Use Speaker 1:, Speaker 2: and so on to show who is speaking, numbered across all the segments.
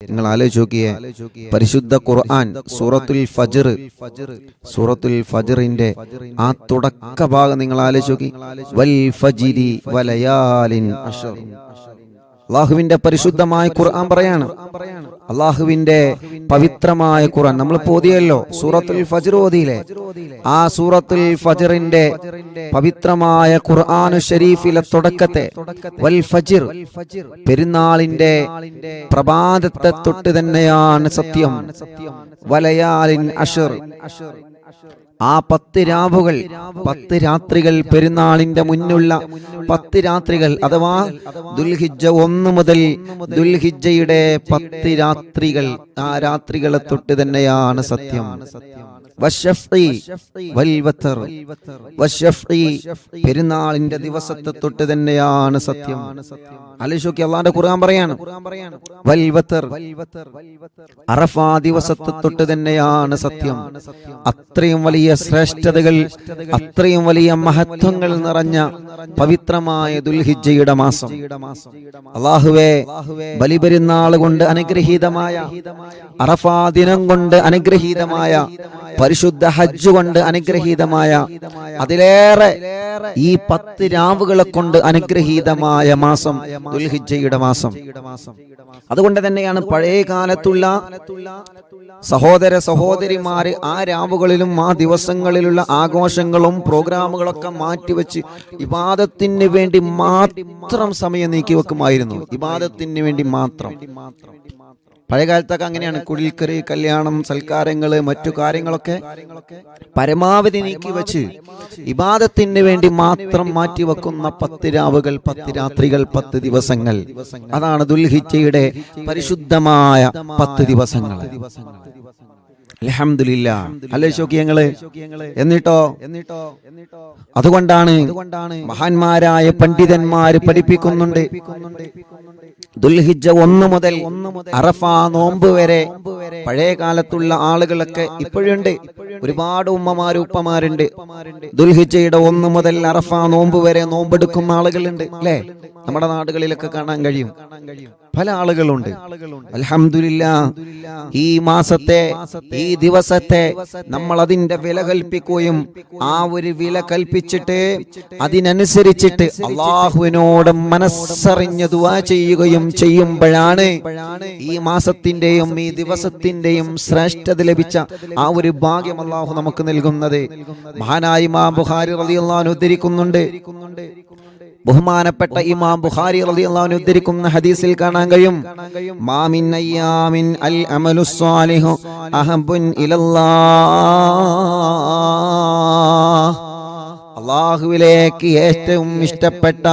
Speaker 1: നിങ്ങൾ ആലോചിച്ച് നോക്കിയേ പരിശുദ്ധ ഖുർആൻ സൂറത്തുൽ ഫജർ സൂറത്തുൽ ഫജറിന്റെ ആ തുടക്ക ഭാഗം നിങ്ങൾ ആലോചിച്ച് നോക്കി. വൽ ഫജിരി വലയാലിൻ അഷർ അള്ളാഹുവിന്റെ പരിശുദ്ധമായ ഖുർആൻ പറയാണ്. അള്ളാഹുവിന്റെ പവിത്രമായ ഖുർആൻ. നമ്മൾ പോതിയല്ലോ സൂറത്തുൽ ഫജർ ഓതിയിലെ ആ സൂറത്തുൽ ഫജറിന്റെ പവിത്രമായ ഖുർആൻ ഷരീഫിലെ തുടക്കത്തെ വൽ ഫജിർ പെരുന്നാളിന്റെ പ്രഭാതത്തെ തൊട്ട് തന്നെയാണ് സത്യം. വലയാലിൻ അഷർ. ആ പത്ത് രാവുകൾ പത്ത് രാത്രികൾ പെരുന്നാളിന്റെ മുന്നുള്ള പത്ത് രാത്രികൾ അഥവാ ദുൽഹിജ ഒന്ന് മുതൽ ദുൽഹിജയുടെ പത്ത് രാത്രികൾ ആ രാത്രികളെ തൊട്ട് തന്നെയാണ് സത്യം. പെരുന്നാളിന്റെ ദിവസത്തെ തൊട്ട് തന്നെയാണ് സത്യം. അലിഷോക്കി അള്ളാന്റെ ഖുർആൻ പറയാണ്. അറഫാ ദിവസത്തെ തൊട്ട് തന്നെയാണ് സത്യം. അത്രയും വലിയ ശ്രേഷ്ഠതകൾ അത്രയും വലിയ മഹത്വങ്ങൾ നിറഞ്ഞ പവിത്രമായ ദുൽഹിജ്ജയുടെ മാസം. അള്ളാഹുവേ ബലിപെരുന്നാൾ കൊണ്ട് അനുഗ്രഹീതമായ അറഫാ ദിനം കൊണ്ട് അനുഗ്രഹീതമായ പരിശുദ്ധ ഹജ്ജ് കൊണ്ട് അനുഗ്രഹീതമായ അതിലേറെ ഈ പത്ത് രാവുകളെ കൊണ്ട് അനുഗ്രഹീതമായ മാസം ദുൽഹിജയുടെ മാസം. അതുകൊണ്ട് തന്നെയാണ് പഴയ കാലത്തുള്ള സഹോദര സഹോദരിമാര് ആ രാവുകളിലും ആ ദിവസങ്ങളിലുള്ള ആഘോഷങ്ങളും പ്രോഗ്രാമുകളൊക്കെ മാറ്റിവെച്ച് ഇബാദത്തിന് വേണ്ടി മാത്രം സമയം നീക്കി വെക്കുമായിരുന്നു ഇബാദത്തിന് വേണ്ടി മാത്രം. പഴയ കാലത്തൊക്കെ അങ്ങനെയാണ് കുടിൽക്കറി കല്യാണം സൽക്കാരങ്ങൾ മറ്റു കാര്യങ്ങളൊക്കെ പരമാവധി നീക്കി വെച്ച് ഇബാദത്തിന് വേണ്ടി മാത്രം മാറ്റി വെക്കുന്ന പത്ത് രാവുകൾ പത്ത് രാത്രികൾ പത്ത് ദിവസങ്ങൾ. അതാണ് ദുൽഹിജയുടെ പരിശുദ്ധമായ പത്ത് ദിവസങ്ങൾ. അലഹമില്ല അല്ലേ ശോക്കിയങ്ങൾ എന്നിട്ടോ? എന്നിട്ടോ? അതുകൊണ്ടാണ് മഹാന്മാരായ പണ്ഡിതന്മാര് പഠിപ്പിക്കുന്നുണ്ട്. ദുൽഹിജ ഒന്ന് മുതൽ അറഫാ നോമ്പ് വരെ പഴയ കാലത്തുള്ള ആളുകളൊക്കെ ഇപ്പോഴുണ്ട്. ഒരുപാട് ഉമ്മമാര് ഉപ്പമാരുണ്ട്. ദുൽഹിജയുടെ ഒന്ന് മുതൽ അറഫാ നോമ്പ് വരെ നോമ്പെടുക്കുന്ന ആളുകളുണ്ട്. അല്ലേ നമ്മുടെ നാടുകളിലൊക്കെ കാണാൻ കഴിയും. പല ആളുകളുണ്ട്. അലഹമില്ല ഈ മാസത്തെ ഈ ദിവസത്തെ നമ്മൾ അതിന്റെ വില കൽപ്പിക്കുകയും ആ ഒരു വില കൽപ്പിച്ചിട്ട് അതിനനുസരിച്ചിട്ട് അള്ളാഹുവിനോട് മനസ്സറിഞ്ഞ് ദുവാ ചെയ്യുകയും ചെയ്യുമ്പോഴാണ് ഈ മാസത്തിന്റെയും ഈ ദിവസത്തിന്റെയും ശ്രേഷ്ഠത ലഭിച്ച ആ ഒരു ഭാഗ്യം അള്ളാഹു നമുക്ക് നൽകുന്നത്. മഹാനായി മാ ബുഹാരി റളിയല്ലാഹു ഉദ്ധരിക്കുന്നുണ്ട്. ബഹുമാനപ്പെട്ട ഇമാം ബുഖാരി റളിയല്ലാഹു ഉദ്ധരിക്കുന്ന ഹദീസിൽ കാണാൻ കഴിയും. മാമിൻ അയ്യാമിൻ അൽ അമലു സ്വാലിഹു അഹബുൻ ഇലല്ലാഹ്. അള്ളാഹുവിലേക്ക് ഏറ്റവും ഇഷ്ടപ്പെട്ട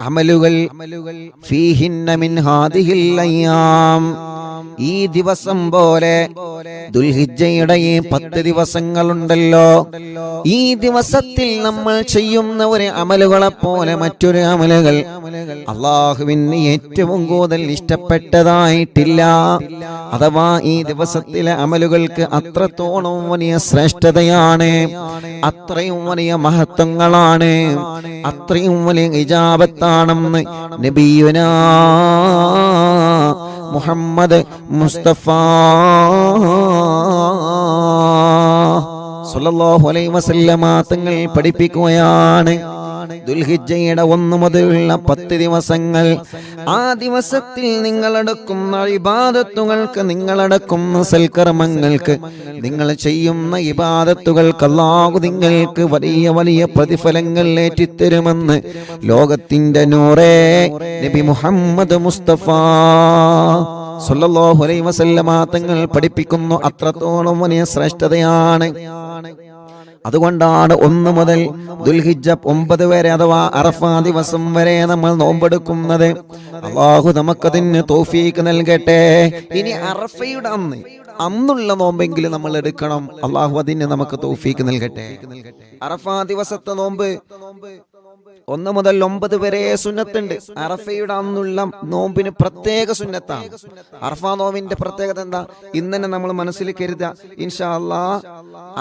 Speaker 1: അമലുകൾ ഫീഹിന്ന മിൻ ഹാദിഹിൽ അയ്യാം. ഈ ദിവസം പോലെ ദുൽഹിജയുടെ ഈ പത്ത് ദിവസങ്ങളുണ്ടല്ലോ. ഈ ദിവസത്തിൽ നമ്മൾ ചെയ്യുന്ന ഒരു അമലുകളെ പോലെ മറ്റൊരു അമലുകൾ അള്ളാഹുവിന് ഏറ്റവും കൂടുതൽ ഇഷ്ടപ്പെട്ടതായിട്ടില്ല. അഥവാ ഈ ദിവസത്തിലെ അമലുകൾക്ക് അത്രത്തോളം വലിയ ശ്രേഷ്ഠതയാണ് അത്രയും വലിയ മഹത്വങ്ങളാണ് അത്രയും വലിയ ഇജാബത്താണെന്ന് നബിയുനാ മുഹമ്മദ് മുസ്തഫ. സല്ലല്ലാഹു അലൈഹി വസല്ലമ തങ്ങൾ പഠിപ്പിക്കുകയാണ്. ദുൽഹിജ്ജയുടെ ഒന്ന് മുതലുള്ള പത്ത് ദിവസങ്ങൾ. ആ ദിവസത്തിൽ നിങ്ങളടക്കുന്ന ഇബാദത്തുകൾക്ക് നിങ്ങളടക്കുന്ന സൽക്കർമ്മങ്ങൾക്ക് നിങ്ങൾ ചെയ്യുന്ന ഇബാദത്തുകൾക്ക് അല്ലാഹു നിങ്ങൾക്ക് വലിയ വലിയ പ്രതിഫലങ്ങൾ ഏറ്റിത്തരുമെന്ന് ലോകത്തിന്റെ നൂറേ നബി മുഹമ്മദ് മുസ്തഫ സല്ലല്ലാഹു അലൈഹി വസല്ലമ തങ്ങൾ പഠിപ്പിക്കുന്നു. അത്രത്തോളം വലിയ ശ്രേഷ്ഠതയാണ്. അതുകൊണ്ടാണ് ഒന്ന് മുതൽ ദുൽഹിജ ഒമ്പത് വരെ അഥവാ അറഫാ ദിവസം വരെ നമ്മൾ നോമ്പെടുക്കുന്നത്. അള്ളാഹു നമുക്കതിന് തോഫീക്ക് നൽകട്ടെ. ഇനി അറഫയുടെ അന്ന് അന്നുള്ള നോമ്പെങ്കിലും നമ്മൾ എടുക്കണം. അള്ളാഹു അതിന് നമുക്ക് തോഫീക്ക് നൽകട്ടെ. അറഫാ ദിവസത്തെ നോമ്പ് ഒന്ന് മുതൽ ഒമ്പത് വരെ സുന്നത്തുണ്ട്. അറഫയുടെ അന്നുള്ള നോമ്പിന് പ്രത്യേക സുന്നത്താണ്. അറഫ നോമ്പിന്റെ പ്രത്യേകത എന്താ? ഇന്നെ നമ്മൾ മനസ്സിൽ കരുതുക ഇൻഷാ അല്ലാ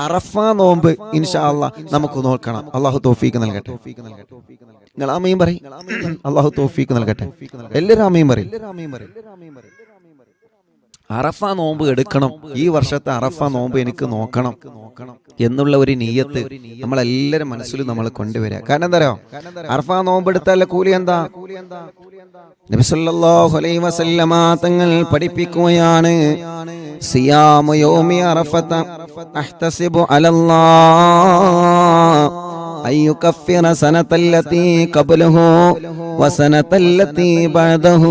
Speaker 1: അറഫ നോമ്പ് ഇൻഷാ അല്ലാ നമുക്ക് നോക്കണം അള്ളാഹു തോഫീക്ക് നൽകട്ടെ. നിങ്ങൾ ആമയും പറയും. അള്ളാഹു തോഫീക്ക് നൽകട്ടെ. എല്ലാവരും ആമയും പറയും. അറഫ നോമ്പ് എടുക്കണം ഈ വർഷത്തെ അറഫ നോമ്പ് എനിക്ക് നോക്കണം എന്നുള്ള ഒരു നീയത്ത് നമ്മളെല്ലാരും മനസ്സിൽ നമ്മൾ കൊണ്ടുവരിക കാരണം എന്താ അറഫ നോമ്പ് എടുത്താലുള്ള കൂലി എന്താ നബിസല്ലല്ലാഹു അലൈഹി വസല്ലമ തങ്ങൾ പഠിപ്പിക്കുകയാണ് സിയാമു യൗമി അറഫത അഹ്തസിബു അലല്ലാഹ് أن يكفر سنة التي قبله وسنة التي بعده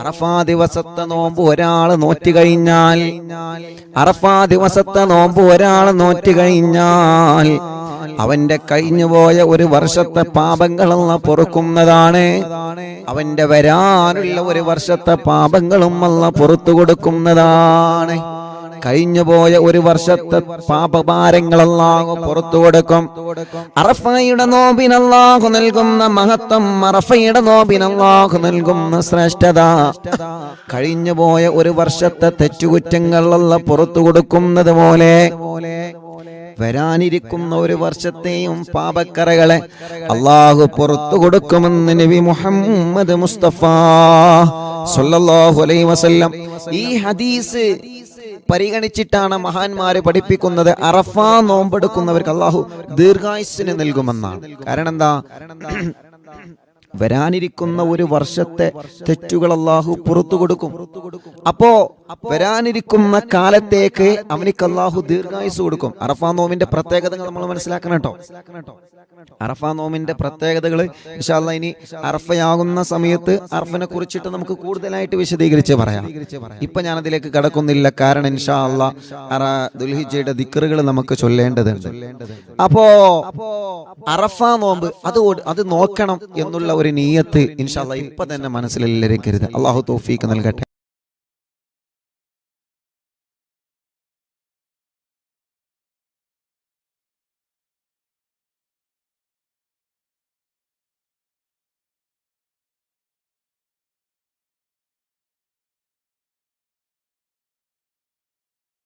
Speaker 1: അറഫാ ദിവസത്തെ നോമ്പ് ഒരാൾ നോറ്റ് കഴിഞ്ഞാൽ അറഫാ ദിവസത്തെ നോമ്പ് ഒരാൾ നോറ്റ് കഴിഞ്ഞാൽ അവന്റെ കഴിഞ്ഞുപോയ ഒരു വർഷത്തെ പാപങ്ങളെന്ന പൊറുക്കുന്നതാണ്. അവന്റെ വരാനുള്ള ഒരു വർഷത്തെ പാപങ്ങളും അല്ല പുറത്തു കൊടുക്കുന്നതാണ്. കഴിഞ്ഞുപോയ ഒരു വർഷത്തെ പാപഭാരങ്ങളെല്ലാം പുറത്തു കൊടുക്കും. അറഫയുടെ നോബിനല്ലാഹു നൽകുന്ന മഹത്വം അറഫയുടെ നോബിനല്ലാഹു നൽകുന്ന ശ്രേഷ്ഠത. കഴിഞ്ഞുപോയ ഒരു വർഷത്തെ തെറ്റുകുറ്റങ്ങളല്ല പുറത്തു കൊടുക്കുന്നത് പോലെ വരാനിരിക്കുന്ന ഒരു വർഷത്തെയും പാപക്കറകളെ അള്ളാഹു പുറത്തു കൊടുക്കുമെന്ന് നബി മുഹമ്മദ് മുസ്തഫ സല്ലല്ലാഹു അലൈഹി വസല്ലം ഈ ഹദീസ് പരിഗണിച്ചിട്ടാണ് മഹാന്മാര് പഠിപ്പിക്കുന്നത്. അറഫ നോമ്പെടുക്കുന്നവർക്ക് അള്ളാഹു ദീർഘായുസിന് നൽകുമെന്നാണ്. കാരണം എന്താ? വരാനിരിക്കുന്ന ഒരു വർഷത്തെ തെറ്റുകൾ അള്ളാഹു പുറത്തു കൊടുക്കും. അപ്പോ വരാനിരിക്കുന്ന കാലത്തേക്ക് അവനിക്ക് അള്ളാഹു ദീർഘായുസ് കൊടുക്കും. അറഫാ നോമിന്റെ പ്രത്യേകതകൾ നമ്മൾ മനസ്സിലാക്കണം കേട്ടോ. അറഫാ നോമിന്റെ പ്രത്യേകതകൾ വിശാല ഇനി അറഫയാകുന്ന സമയത്ത് അറഫനെ കുറിച്ചിട്ട് നമുക്ക് കൂടുതലായിട്ട് വിശദീകരിച്ച് പറയാം. ഇപ്പൊ ഞാൻ അതിലേക്ക് കടക്കുന്നില്ല. കാരണം ഇൻഷാ അല്ല ദുൽഹിജയുടെ ദിക്കറുകൾ നമുക്ക് ചൊല്ലേണ്ടതുണ്ട്. അപ്പോ അറഫാ നോമ്പ് അത് അത് നോക്കണം എന്നുള്ള ഒരു നീയത്ത് ഇൻഷാല്ല ഇപ്പൊ തന്നെ മനസ്സിലെല്ലാവരും കരുത് അള്ളാഹു തോഫീക്ക് നൽകട്ടെ.